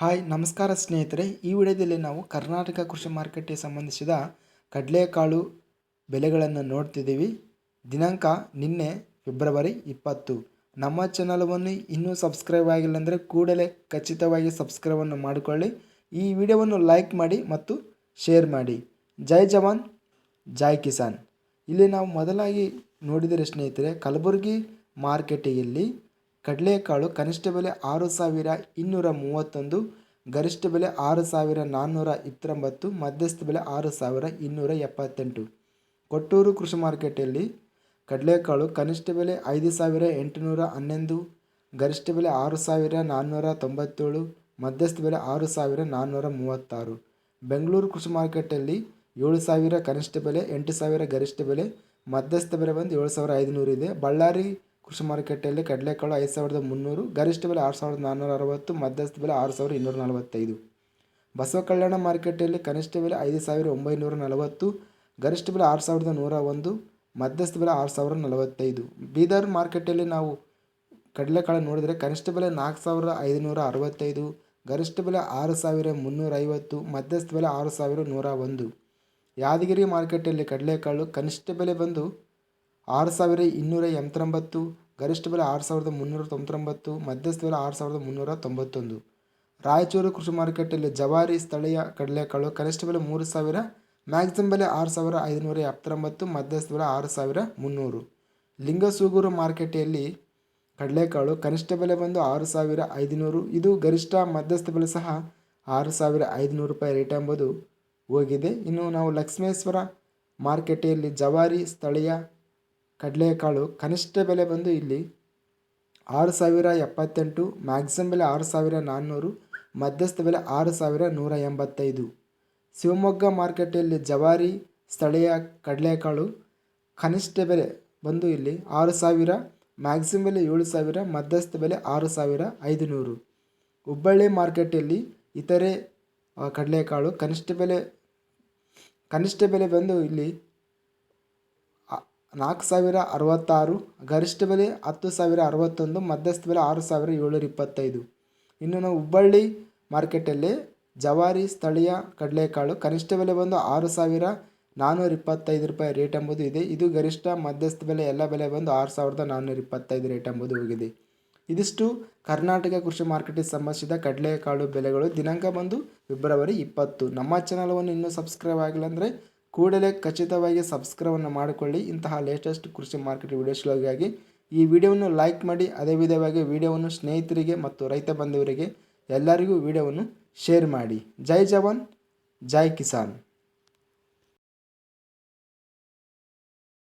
Hi, ನಮಸ್ಕಾರ ಸ್ನೇಹಿತರೆ. ಈ ವಿಡಿಯೋದಲ್ಲಿ ನಾವು ಕರ್ನಾಟಕ ಕೃಷಿ ಮಾರ್ಕೆಟ್ಗೆ ಸಂಬಂಧಿಸಿದ ಕಡಲೆಕಾಳು ಬೆಲೆಗಳನ್ನು ನೋಡ್ತಿದ್ದೀವಿ. ದಿನಾಂಕ ನಿನ್ನೆ ಫೆಬ್ರವರಿ ಇಪ್ಪತ್ತು. ನಮ್ಮ ಚಾನಲವನ್ನು ಇನ್ನೂ ಸಬ್ಸ್ಕ್ರೈಬ್ ಆಗಿಲ್ಲ ಅಂದರೆ ಕೂಡಲೇ ಖಚಿತವಾಗಿ ಸಬ್ಸ್ಕ್ರೈಬನ್ನು ಮಾಡಿಕೊಳ್ಳಿ. ಈ ವಿಡಿಯೋವನ್ನು ಲೈಕ್ ಮಾಡಿ ಮತ್ತು ಶೇರ್ ಮಾಡಿ. ಜೈ ಜವಾನ್, ಜೈ ಕಿಸಾನ್. ಇಲ್ಲಿ ನಾವು ಮೊದಲಾಗಿ ನೋಡಿದರೆ ಸ್ನೇಹಿತರೆ, ಕಲಬುರಗಿ ಮಾರುಕಟ್ಟೆಯಲ್ಲಿ ಕಡಲೆಕಾಳು ಕನಿಷ್ಠ ಬೆಲೆ ಆರು ಸಾವಿರ ಇನ್ನೂರ ಮೂವತ್ತೊಂದು, ಗರಿಷ್ಠ ಬೆಲೆ ಆರು ಸಾವಿರ ನಾನ್ನೂರ ಇಪ್ಪತ್ತೊಂಬತ್ತು, ಮಧ್ಯಸ್ಥ ಬೆಲೆ ಆರು ಸಾವಿರ ಇನ್ನೂರ ಎಪ್ಪತ್ತೆಂಟು. ಕೊಟ್ಟೂರು ಕೃಷಿ ಮಾರ್ಕೆಟಲ್ಲಿ ಕಡಲೆಕಾಳು ಕನಿಷ್ಠ ಬೆಲೆ ಐದು ಸಾವಿರ ಎಂಟುನೂರ ಹನ್ನೊಂದು, ಗರಿಷ್ಠ ಬೆಲೆ ಆರು ಸಾವಿರ ನಾನ್ನೂರ ತೊಂಬತ್ತೇಳು, ಮಧ್ಯಸ್ಥ ಬೆಲೆ ಆರು ಸಾವಿರ ನಾನ್ನೂರ ಮೂವತ್ತಾರು. ಬೆಂಗಳೂರು ಕೃಷಿ ಮಾರುಕಟ್ಟೆಯಲ್ಲಿ ಏಳು ಸಾವಿರ ಕನಿಷ್ಠ ಬೆಲೆ, ಎಂಟು ಸಾವಿರ ಗರಿಷ್ಠ ಬೆಲೆ, ಮಧ್ಯಸ್ಥ ಬೆಲೆ ಬಂದು ಏಳು ಸಾವಿರ ಐದುನೂರು ಇದೆ. ಬಳ್ಳಾರಿ ಕೃಷಿ ಮಾರುಕಟ್ಟೆಯಲ್ಲಿ ಕಡಲೆಕಾಳು ಐದು ಸಾವಿರದ ಮುನ್ನೂರು, ಗರಿಷ್ಠ ಬೆಲೆ ಆರು ಸಾವಿರದ ನಾನ್ನೂರ ಅರವತ್ತು, ಮಧ್ಯಸ್ಥ ಬೆಲೆ ಆರು ಸಾವಿರದ ಇನ್ನೂರ ನಲವತ್ತೈದು. ಬಸವ ಕಲ್ಯಾಣ ಮಾರುಕಟ್ಟೆಯಲ್ಲಿ ಕನಿಷ್ಠ ಬೆಲೆ ಐದು ಸಾವಿರ ಒಂಬೈನೂರ ನಲವತ್ತು, ಗರಿಷ್ಠ ಬೆಲೆ ಆರು ಸಾವಿರದ ನೂರ ಒಂದು, ಮಧ್ಯಸ್ಥ ಬೆಲೆ ಆರು ಸಾವಿರದ ನಲವತ್ತೈದು. ಬೀದರ್ ಮಾರುಕಟ್ಟೆಯಲ್ಲಿ ನಾವು ಕಡಲೆಕಾಳು ನೋಡಿದರೆ ಕನಿಷ್ಠ ಬೆಲೆ ನಾಲ್ಕು ಸಾವಿರದ ಐದುನೂರ ಅರವತ್ತೈದು, ಗರಿಷ್ಠ ಬೆಲೆ ಆರು ಸಾವಿರ ಮುನ್ನೂರ ಐವತ್ತು, ಮಧ್ಯಸ್ಥ ಬೆಲೆ ಆರು ಸಾವಿರ ನೂರ ಒಂದು. ಯಾದಗಿರಿ ಮಾರ್ಕೆಟಲ್ಲಿ ಕಡಲೆಕಾಳು ಕನಿಷ್ಠ ಬೆಲೆ ಬಂದು ಆರು ಸಾವಿರ ಇನ್ನೂರ ಎಂಬತ್ತೊಂಬತ್ತು ಗರಿಷ್ಠ ಬೆಲೆ ಆರು ಸಾವಿರದ ಮುನ್ನೂರ ತೊಂಬತ್ತೊಂಬತ್ತು, ಮಧ್ಯಸ್ಥ ಬೆಲೆ ಆರು ಸಾವಿರದ ಮುನ್ನೂರ ತೊಂಬತ್ತೊಂದು. ರಾಯಚೂರು ಕೃಷಿ ಮಾರುಕಟ್ಟೆಯಲ್ಲಿ ಜವಾರಿ, ಸ್ಥಳೀಯ ಕಡಲೆಕಾಳು ಕನಿಷ್ಠ ಬೆಲೆ ಮೂರು ಸಾವಿರ, ಮ್ಯಾಕ್ಸಿಮಮ್ ಬೆಲೆ ಆರು ಸಾವಿರ ಐದುನೂರ ಎಪ್ಪತ್ತೊಂಬತ್ತು, ಮಧ್ಯಸ್ಥ ಬೆಲೆ ಆರು ಸಾವಿರ ಮುನ್ನೂರು. ಲಿಂಗಸೂಗೂರು ಮಾರುಕಟ್ಟೆಯಲ್ಲಿ ಕಡಲೆಕಾಳು ಕನಿಷ್ಠ ಬೆಲೆ ಬಂದು ಆರು ಸಾವಿರ ಐದುನೂರು, ಇದು ಗರಿಷ್ಠ ಮಧ್ಯಸ್ಥ ಬೆಲೆ ಸಹ ಆರು ಸಾವಿರ ಐದುನೂರು ರೂಪಾಯಿ ರೇಟ್ ಎಂಬುದು ಹೋಗಿದೆ. ಇನ್ನು ನಾವು ಲಕ್ಷ್ಮೇಶ್ವರ ಮಾರುಕಟ್ಟೆಯಲ್ಲಿ ಜವಾರಿ, ಸ್ಥಳೀಯ ಕಡಲೆಕಾಳು ಕನಿಷ್ಠ ಬೆಲೆ ಬಂದು ಇಲ್ಲಿ ಆರು ಸಾವಿರ ಎಪ್ಪತ್ತೆಂಟು ಮ್ಯಾಕ್ಸಿಮಮ್ ಬೆಲೆ ಆರು ಸಾವಿರ ನಾನ್ನೂರು, ಮಧ್ಯಸ್ಥ ಬೆಲೆ ಆರು ಸಾವಿರ ನೂರ ಎಂಬತ್ತೈದು. ಶಿವಮೊಗ್ಗ ಮಾರ್ಕೆಟಲ್ಲಿ ಜವಾರಿ, ಸ್ಥಳೀಯ ಕಡಲೆಕಾಳು ಕನಿಷ್ಠ ಬೆಲೆ ಬಂದು ಇಲ್ಲಿ ಆರು ಸಾವಿರ ಮ್ಯಾಕ್ಸಿಮಮ್ ಬೆಲೆ ಏಳು ಸಾವಿರ, ಮಧ್ಯಸ್ಥ ಬೆಲೆ ಆರು ಸಾವಿರ ಐದುನೂರು. ಹುಬ್ಬಳ್ಳಿ ಮಾರ್ಕೆಟಲ್ಲಿ ಇತರೆ ಕಡಲೆಕಾಳು ಕನಿಷ್ಠ ಬೆಲೆ ಕನಿಷ್ಠ ಬೆಲೆ ಬಂದು ಇಲ್ಲಿ ನಾಲ್ಕು ಸಾವಿರ ಅರವತ್ತಾರು, ಗರಿಷ್ಠ ಬೆಲೆ ಹತ್ತು ಸಾವಿರ ಅರವತ್ತೊಂದು, ಮಧ್ಯಸ್ಥ ಬೆಲೆ ಆರು ಸಾವಿರ ಏಳ್ನೂರ ಇಪ್ಪತ್ತೈದು. ಇನ್ನು ನಾವು ಹುಬ್ಬಳ್ಳಿ ಮಾರ್ಕೆಟಲ್ಲಿ ಜವಾರಿ, ಸ್ಥಳೀಯ ಕಡಲೆಕಾಳು ಕನಿಷ್ಠ ಬೆಲೆ ಬಂದು ಆರು ಸಾವಿರ ನಾನ್ನೂರ ಇಪ್ಪತ್ತೈದು ರೂಪಾಯಿ ರೇಟ್ ಎಂಬುದು ಇದೆ. ಇದು ಗರಿಷ್ಠ, ಮಧ್ಯಸ್ಥ ಬೆಲೆ, ಎಲ್ಲ ಬೆಲೆ ಬಂದು ಆರು ಸಾವಿರದ ನಾನ್ನೂರ ಇಪ್ಪತ್ತೈದು ರೇಟ್ ಎಂಬುದು ಹೋಗಿದೆ. ಇದಿಷ್ಟು ಕರ್ನಾಟಕ ಕೃಷಿ ಮಾರ್ಕೆಟಿಗೆ ಸಂಬಂಧಿಸಿದ ಕಡಲೆಕಾಳು ಬೆಲೆಗಳು. ದಿನಾಂಕ ಬಂದು ಫೆಬ್ರವರಿ ಇಪ್ಪತ್ತು. ನಮ್ಮ ಚಾನಲವನ್ನು ಇನ್ನೂ ಸಬ್ಸ್ಕ್ರೈಬ್ ಆಗಿಲ್ಲ ಅಂದರೆ ಕೂಡಲೇ ಖಚಿತವಾಗಿ ಸಬ್ಸ್ಕ್ರೈಬನ್ನು ಮಾಡಿಕೊಳ್ಳಿ. ಇಂತಹ ಲೇಟೆಸ್ಟ್ ಕೃಷಿ ಮಾರ್ಕೆಟ್ ವಿಡಿಯೋಸ್ಗಳಿಗಾಗಿ ಈ ವಿಡಿಯೋವನ್ನು ಲೈಕ್ ಮಾಡಿ, ಅದೇ ವಿಧವಾಗಿ ವಿಡಿಯೋವನ್ನು ಸ್ನೇಹಿತರಿಗೆ ಮತ್ತು ರೈತ ಬಂಧುವರಿಗೆ ಎಲ್ಲರಿಗೂ ವಿಡಿಯೋವನ್ನು ಶೇರ್ ಮಾಡಿ. ಜೈ ಜವಾನ್, ಜೈ ಕಿಸಾನ್.